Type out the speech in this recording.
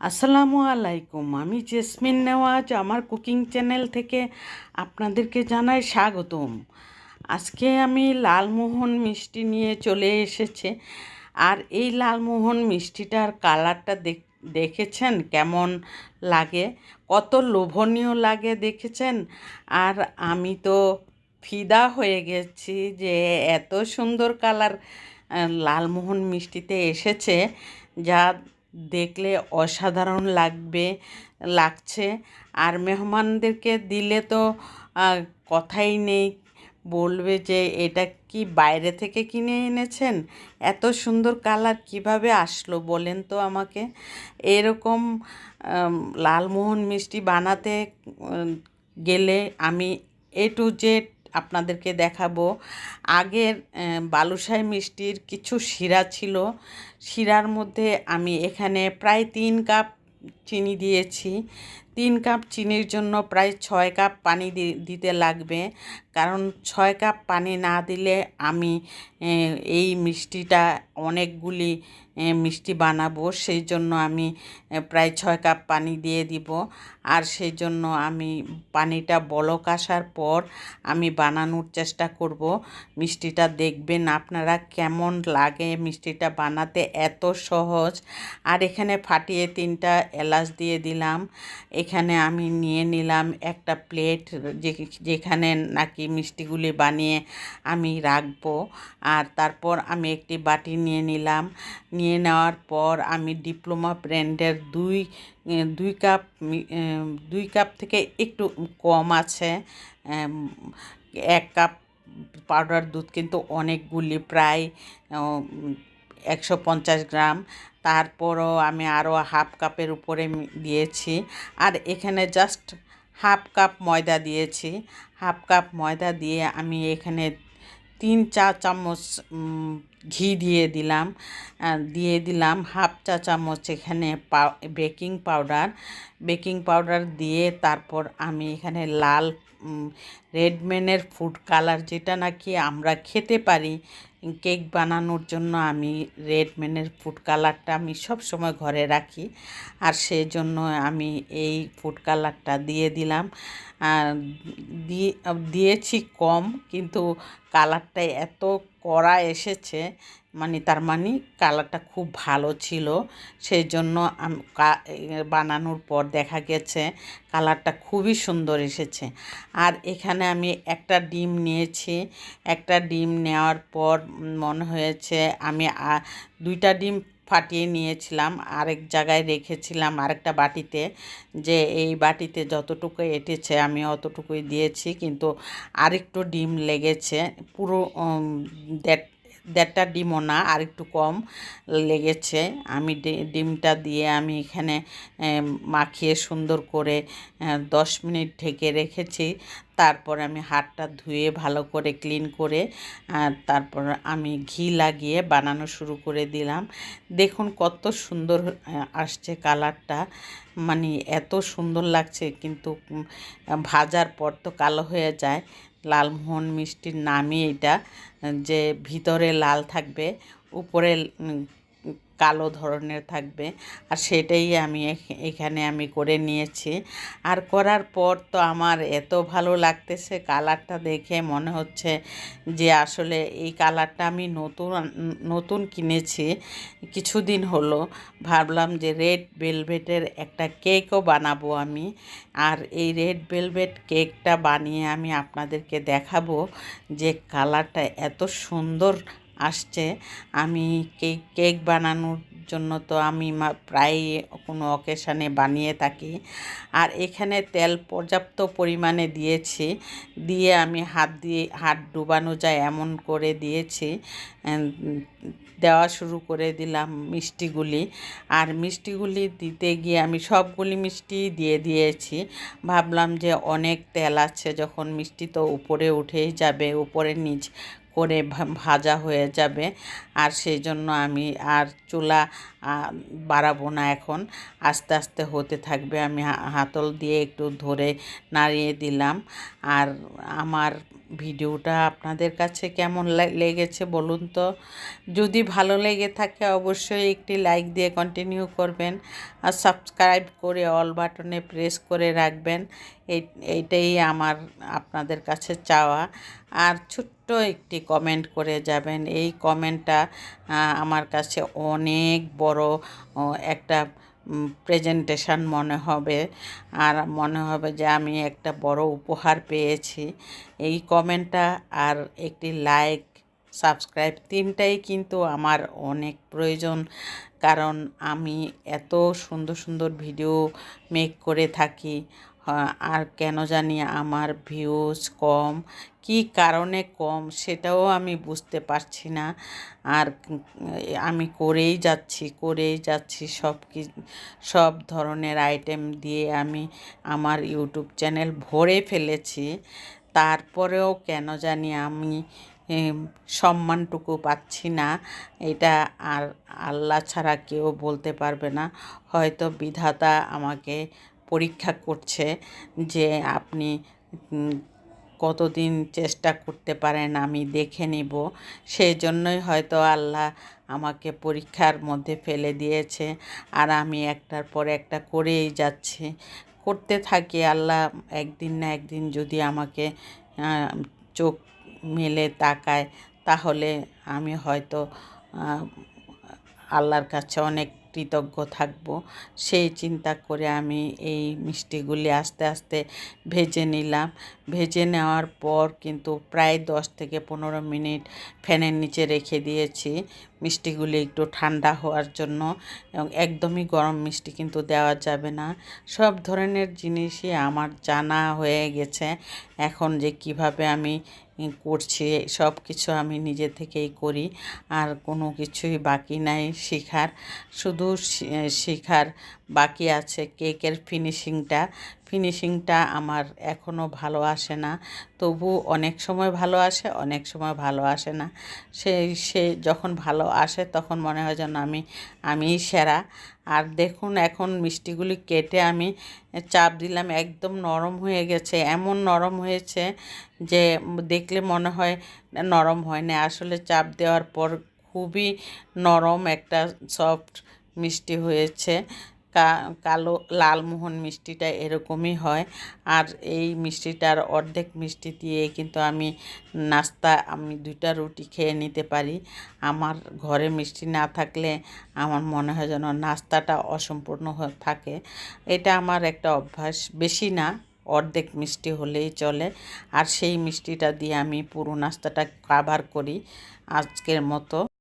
আসসালামু আলাইকুম, আমি জেসমিন নেওয়াজ, আমার কুকিং চ্যানেল থেকে আপনাদেরকে জানাই স্বাগতম। আজকে আমি লালমোহন মিষ্টি নিয়ে চলে এসেছে। আর এই লালমোহন মিষ্টিটার কালারটা দেখ, দেখেছেন? কেমন লাগে? কত লোভনীয় লাগে দেখেছেন? আর আমি তো ফিদা হয়ে গেছি যে এত সুন্দর কালার লালমোহন মিষ্টিতে এসেছে, যা দেখলে অসাধারণ লাগবে, লাগছে। আর মেহমানদেরকে দিলে তো কথাই নেই। বলবে যে, এটা কি বাইরে থেকে কিনে এনেছেন? এত সুন্দর কালার কীভাবে আসলো বলেন তো আমাকে। এরকম লালমোহন মিষ্টি বানাতে গেলে আমি এ টু জেড আপনাদেরকে দেখাবো। আগের বালুশাই মিষ্টির কিছু শিরা ছিল। শিরার মধ্যে আমি এখানে প্রায় তিন কাপ চিনি দিয়েছি। তিন কাপ চিনির জন্য প্রায় ছয় কাপ পানি দিতে লাগবে। কারণ ছয় কাপ পানি না দিলে আমি এই মিষ্টিটা অনেকগুলি মিষ্টি বানাবো। সেই জন্য আমি প্রায় ছয় কাপ পানি দিয়ে দিব। আর সেই জন্য আমি পানিটা বলক আসার পর আমি বানানোর চেষ্টা করব। মিষ্টিটা দেখবেন আপনারা কেমন লাগে মিষ্টিটা বানাতে, এত সহজ। আর এখানে ফাটিয়ে তিনটা এলাচ দিয়ে দিলাম। এখানে আমি নিয়ে নিলাম একটা প্লেট যেখানে নাকি মিষ্টিগুলি বানিয়ে আমি রাখব। আর তারপর আমি একটি বাটি নিয়ে নিলাম। নিয়ে নেওয়ার পর আমি ডিপ্লোমা ব্র্যান্ডের দুই দুই কাপ দুই কাপ থেকে একটু কম আছে। এক কাপ পাউডার দুধ কিন্তু অনেকগুলি প্রায় একশো পঞ্চাশ গ্রাম। তারপরও আমি আরও হাফ কাপের উপরে দিয়েছি। আর এখানে জাস্ট হাফ কাপ ময়দা দিয়েছি। হাফ কাপ ময়দা দিয়ে আমি এখানে তিন চা চামচ ঘি দিয়ে দিলাম। দিয়ে দিলাম হাফ চা চামচ এখানে বেকিং পাউডার। বেকিং পাউডার দিয়ে তারপর আমি এখানে লাল রেডম্যানের ফুড কালার যেটা নাকি আমরা খেতে পারি কেক বানানোর জন্য আমি রেডম্যানের ফুড কালারটা আমি সব সময় ঘরে রাখি। আর সেই জন্য আমি এই ফুড কালারটা দিয়ে দিলাম। আর দিয়ে দিয়েছি কম, কিন্তু কালারটা এত কড়া এসেছে মানে তার মানে কালারটা খুব ভালো ছিল। সেই জন্য বানানোর পর দেখা গেছে কালারটা খুবই সুন্দর এসেছে। আর এখানে আমি একটা ডিম নিয়েছি। একটা ডিম নেওয়ার পর মনে হয়েছে আমি দুইটা ডিম ফাটিয়ে নিয়েছিলাম, আরেক জায়গায় রেখেছিলাম আরেকটা বাটিতে। যে এই বাটিতে যতটুকু এঁটেছে আমি অতটুকুই দিয়েছি, কিন্তু আরেকটু ডিম লেগেছে। পুরো দেড় দেড়টা ডিমও না, আর একটু কম লেগেছে। আমি ডিমটা দিয়ে আমি এখানে মাখিয়ে সুন্দর করে দশ মিনিট ঢেকে রেখেছি। তারপর আমি হাতটা ধুয়ে ভালো করে ক্লিন করে তারপর আমি ঘি লাগিয়ে বানানো শুরু করে দিলাম। দেখুন কত সুন্দর আসছে কালারটা। মানে এত সুন্দর লাগছে, কিন্তু ভাজার পর তো কালো হয়ে যায়। লালমোহন মিষ্টির নামই এটা যে ভিতরে লাল থাকবে উপরে কালো ধরনের থাকবে। আর সেটাই আমি এখ- এখানে আমি করে নিয়েছি। আর করার পর তো আমার এত ভালো লাগতেছে কালারটা দেখে মনে হচ্ছে যে আসলে এই কালারটা আমি নতুন নতুন কিনেছি। কিছুদিন হলো ভাবলাম যে রেড ভেলভেটের একটা কেকও বানাবো আমি। আর এই রেড ভেলভেট কেকটা বানিয়ে আমি আপনাদেরকে দেখাবো যে কালারটা এত সুন্দর আসছে। আমি কেক কেক বানানোর জন্য তো আমি প্রায় কোনো অকেশানে বানিয়ে থাকি। আর এখানে তেল পর্যাপ্ত পরিমাণে দিয়েছি। দিয়ে আমি হাত দিয়ে, হাত ডুবানো যায় এমন করে দিয়েছি। দেওয়া শুরু করে দিলাম মিষ্টিগুলি। আর মিষ্টিগুলি দিতে গিয়ে আমি সবগুলি মিষ্টি দিয়ে দিয়েছি। ভাবলাম যে অনেক তেল আছে, যখন মিষ্টি তো উপরে উঠেই যাবে, উপরে নিচ করে ভাজা হয়ে যাবে। আর সেই জন্য আমি আর চুলা বাড়াবো না এখন। আস্তে আস্তে হতে থাকবে। আমি হাতল দিয়ে একটু ধরে নাড়িয়ে দিলাম। আর আমার ভিডিওটা আপনাদের কাছে কেমন লেগেছে বলুন তো? যদি ভালো লেগে থাকে অবশ্যই একটি লাইক দিয়ে কন্টিনিউ করবেন। আর সাবস্ক্রাইব করে অল বাটনে প্রেস করে রাখবেন। এই এইটাই আমার আপনাদের কাছে চাওয়া। আর ছোট্ট একটি কমেন্ট করে যাবেন। এই কমেন্টটা আমার কাছে অনেক বড় একটা প্রেজেন্টেশন মনে হবে। আর মনে হবে যে আমি একটা বড় উপহার পেয়েছি। এই কমেন্টটা আর একটি লাইক সাবস্ক্রাইব তিনটাই কিন্তু আমার অনেক প্রয়োজন। কারণ আমি এত সুন্দর সুন্দর ভিডিও মেক করে থাকি। আর কেন জানি আমার ভিউজ কম। কি কারণে কম সেটাও আমি বুঝতে পারছি না। আর আমি করেই যাচ্ছি করেই যাচ্ছি সব কি, সব ধরনের আইটেম দিয়ে আমি আমার ইউটিউব চ্যানেল ভরে ফেলেছি। তারপরেও কেন জানি আমি সম্মানটুকু পাচ্ছি না। এটা আর আল্লাহ ছাড়া কেউ বলতে পারবে না। হয়তো বিধাতা আমাকে পরীক্ষা করছে যে আপনি কতদিন চেষ্টা করতে পারেন আমি দেখে নিব। সেই জন্যই হয়তো আল্লাহ আমাকে পরীক্ষার মধ্যে ফেলে দিয়েছে আর আমি একটার পর একটা করেই যাচ্ছি। করতে থাকি, আল্লাহ একদিন না একদিন যদি আমাকে চোখ মেলে তাকায়, তাহলে আমি হয়তো আল্লাহর কাছে অনেক কৃতজ্ঞ থাকব। সেই চিন্তা করে আমি এই মিষ্টিগুলি আস্তে আস্তে ভেজে নিলাম। ভেজে নেওয়ার পর কিন্তু প্রায় দশ থেকে পনেরো মিনিট ফ্যানের নিচে রেখে দিয়েছি। মিষ্টিগুলি একটু ঠান্ডা হওয়ার জন্য এবং একদমই গরম মিষ্টি কিন্তু দেওয়া যাবে না। সব ধরনের জিনিসই আমার জানা হয়ে গেছে। এখন যে কীভাবে আমি করছি সব কিছু আমি নিজে থেকেই করি আর কোনো কিছুই বাকি নাই শেখার। শুধু শিখার বাকি আছে কেকের ফিনিশিংটা ফিনিশিংটা আমার এখনও ভালো আসে না। তবু অনেক সময় ভালো আসে, অনেক সময় ভালো আসে না। সেই সে যখন ভালো আসে তখন মনে হয় যেন আমি আমিই সেরা। আর দেখুন এখন মিষ্টিগুলি কেটে আমি চাপ দিলাম, একদম নরম হয়ে গেছে। এমন নরম হয়েছে যে দেখলে মনে হয় নরম হয় না আসলে চাপ দেওয়ার পর খুবই নরম একটা সফট মিষ্টি হয়েছে। কালো লালমোহন মিষ্টিটা এরকমই হয়। আর এই মিষ্টিটার অর্ধেক মিষ্টি দিয়ে কিন্তু আমি নাস্তা, আমি দুইটা রুটি খেয়ে নিতে পারি। আমার ঘরে মিষ্টি না থাকলে আমার মনে হয় যেন নাস্তাটা অসম্পূর্ণ থাকে। এটা আমার একটা অভ্যাস, বেশি না, অর্ধেক মিষ্টি হলেই চলে। আর সেই মিষ্টিটা দিয়ে আমি পুরো নাস্তাটা কাভার করি আজকের মতো।